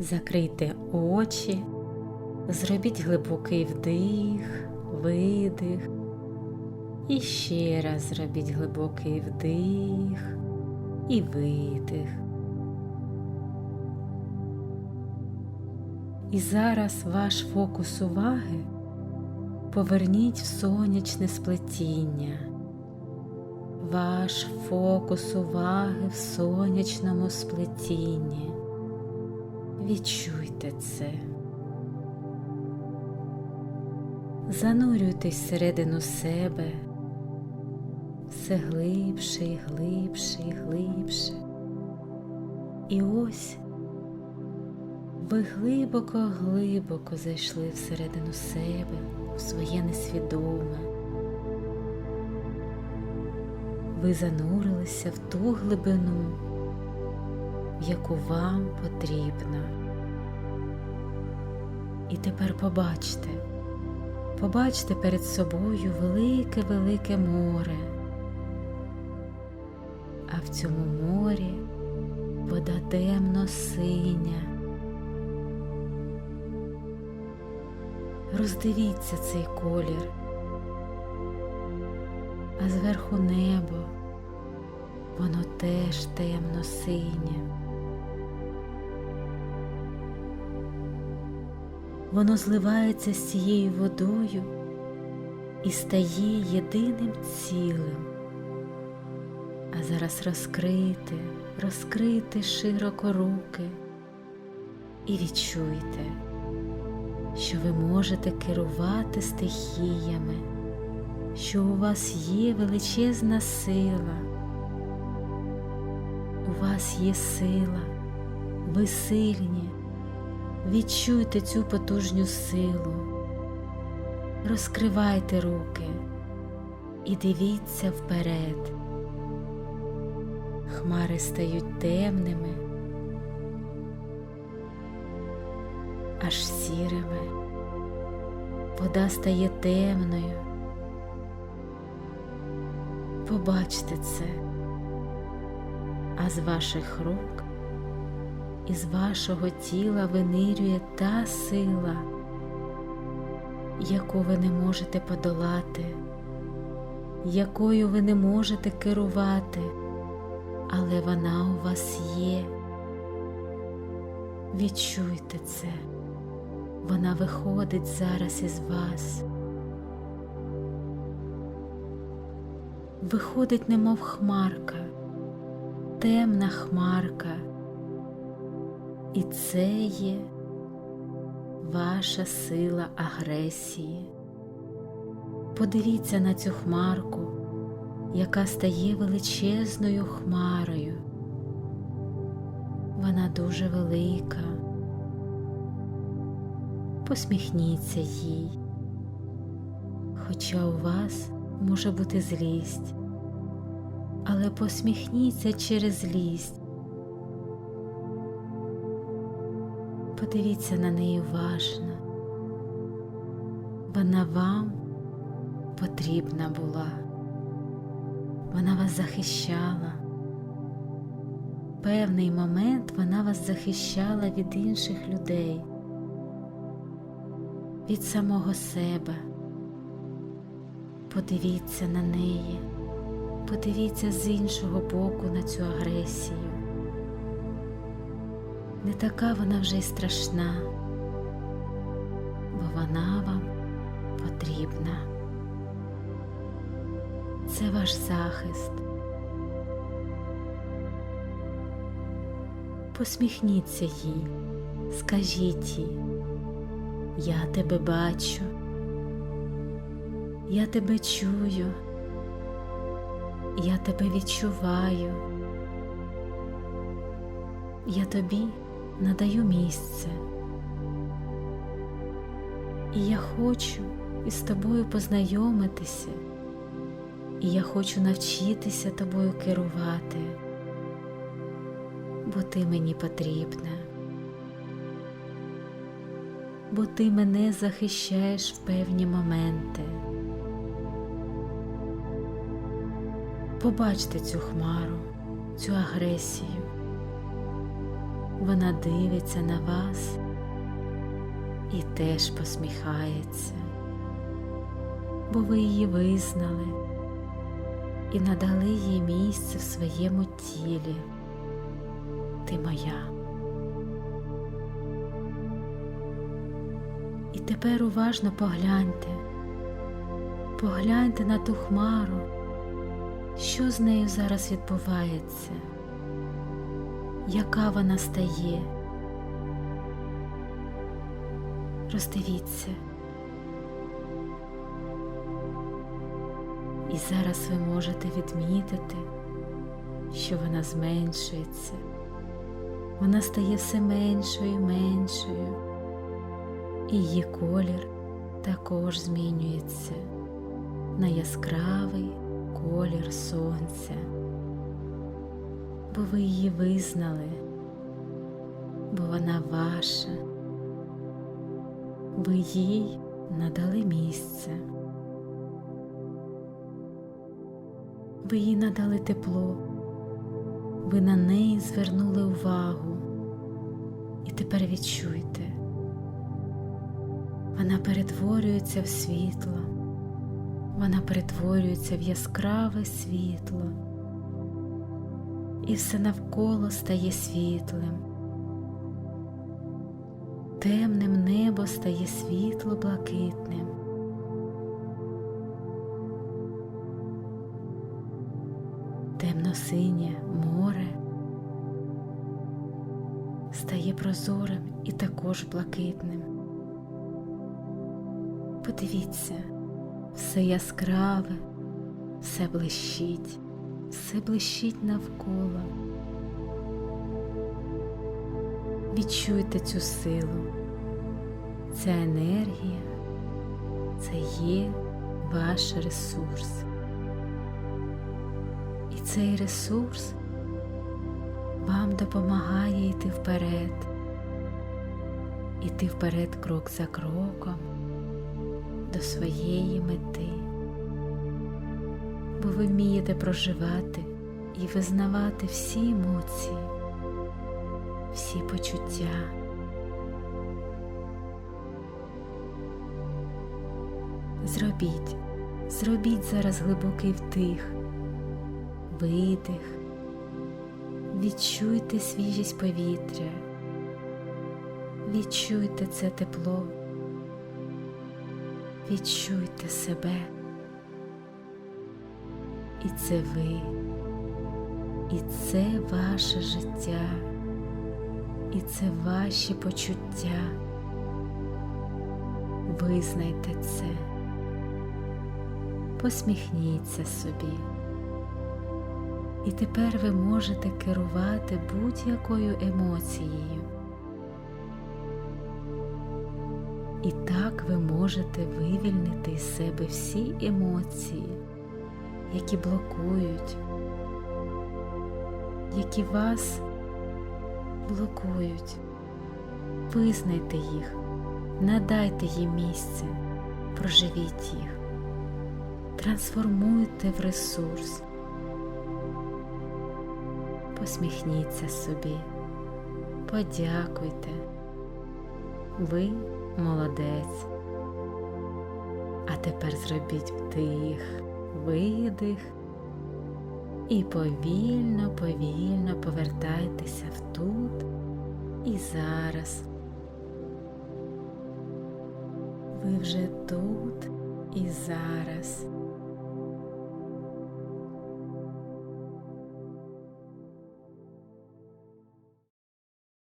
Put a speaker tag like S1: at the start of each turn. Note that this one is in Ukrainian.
S1: Закрийте очі, зробіть глибокий вдих, видих. І ще раз зробіть глибокий вдих і видих. І зараз ваш фокус уваги поверніть в сонячне сплетіння. Ваш фокус уваги в сонячному сплетінні. Відчуйте це. Занурюйтесь всередину себе все глибше і глибше і глибше. І ось ви глибоко-глибоко зайшли всередину себе, у своє несвідоме. Ви занурилися в ту глибину, в яку вам потрібно. І тепер побачте, побачте перед собою велике-велике море, а в цьому морі вода темно синя. Роздивіться цей колір, а зверху небо, воно теж темно синє. Воно зливається з цією водою і стає єдиним цілим. А зараз розкрити, розкрити широко руки і відчуйте, що ви можете керувати стихіями, що у вас є величезна сила, у вас є сила, ви сильні. Відчуйте цю потужню силу, розкривайте руки і дивіться вперед. Хмари стають темними, аж сірими, вода стає темною. Побачте це, а з ваших рук із вашого тіла винирює та сила, яку ви не можете подолати, якою ви не можете керувати, але вона у вас є. Відчуйте це, вона виходить зараз із вас. Виходить, немов хмарка, темна хмарка. І це є ваша сила агресії. Подивіться на цю хмарку, яка стає величезною хмарою. Вона дуже велика. Посміхніться їй, хоча у вас може бути злість, але посміхніться через злість. Подивіться на неї уважно. Вона вам потрібна була, вона вас захищала. Певний момент вона вас захищала від інших людей, від самого себе. Подивіться на неї, подивіться з іншого боку на цю агресію не така вона вже й страшна, бо вона вам потрібна. Це ваш захист. Посміхніться їй, скажіть їй, я тебе бачу, я тебе чую, я тебе відчуваю. Я тобі надаю місце. І я хочу із тобою познайомитися, і я хочу навчитися тобою керувати, бо ти мені потрібна, бо ти мене захищаєш в певні моменти. Побачте цю хмару, цю агресію вона дивиться на вас і теж посміхається, бо ви її визнали і надали їй місце в своєму тілі. Ти моя. І тепер уважно погляньте, погляньте на ту хмару, що з нею зараз відбувається, яка вона стає. Роздивіться. І зараз ви можете відмітити, що вона зменшується, вона стає все меншою і меншою, і її колір також змінюється на яскравий колір сонця, бо ви її визнали, бо вона ваша, ви їй надали місце. Ви їй надали тепло, ви на неї звернули увагу. І тепер відчуйте, вона перетворюється в світло, вона перетворюється в яскраве світло, і все навколо стає світлим. Темним небо стає світло блакитним. темно-синє море стає прозорим і також блакитним. Подивіться, все яскраве, все блищить, все блищить навколо. Відчуйте цю силу, ця енергія це є ваш ресурс. І цей ресурс вам допомагає йти вперед, іти вперед крок за кроком до своєї мети, бо ви вмієте проживати і визнавати всі емоції, всі почуття. Зробіть, зробіть зараз глибокий вдих видих, відчуйте свіжість повітря, відчуйте це тепло, відчуйте себе, і це ви, і це ваше життя, і це ваші почуття. Визнайте це, посміхніться собі. І тепер ви можете керувати будь-якою емоцією. І так ви можете вивільнити із себе всі емоції, які блокують, які вас блокують. Визнайте їх, надайте їм місце, проживіть їх, трансформуйте в ресурс посміхніться собі, подякуйте. Ви молодець. А тепер зробіть вдих, видих і повільно, повільно повертайтеся в тут і зараз. Ви вже тут і зараз.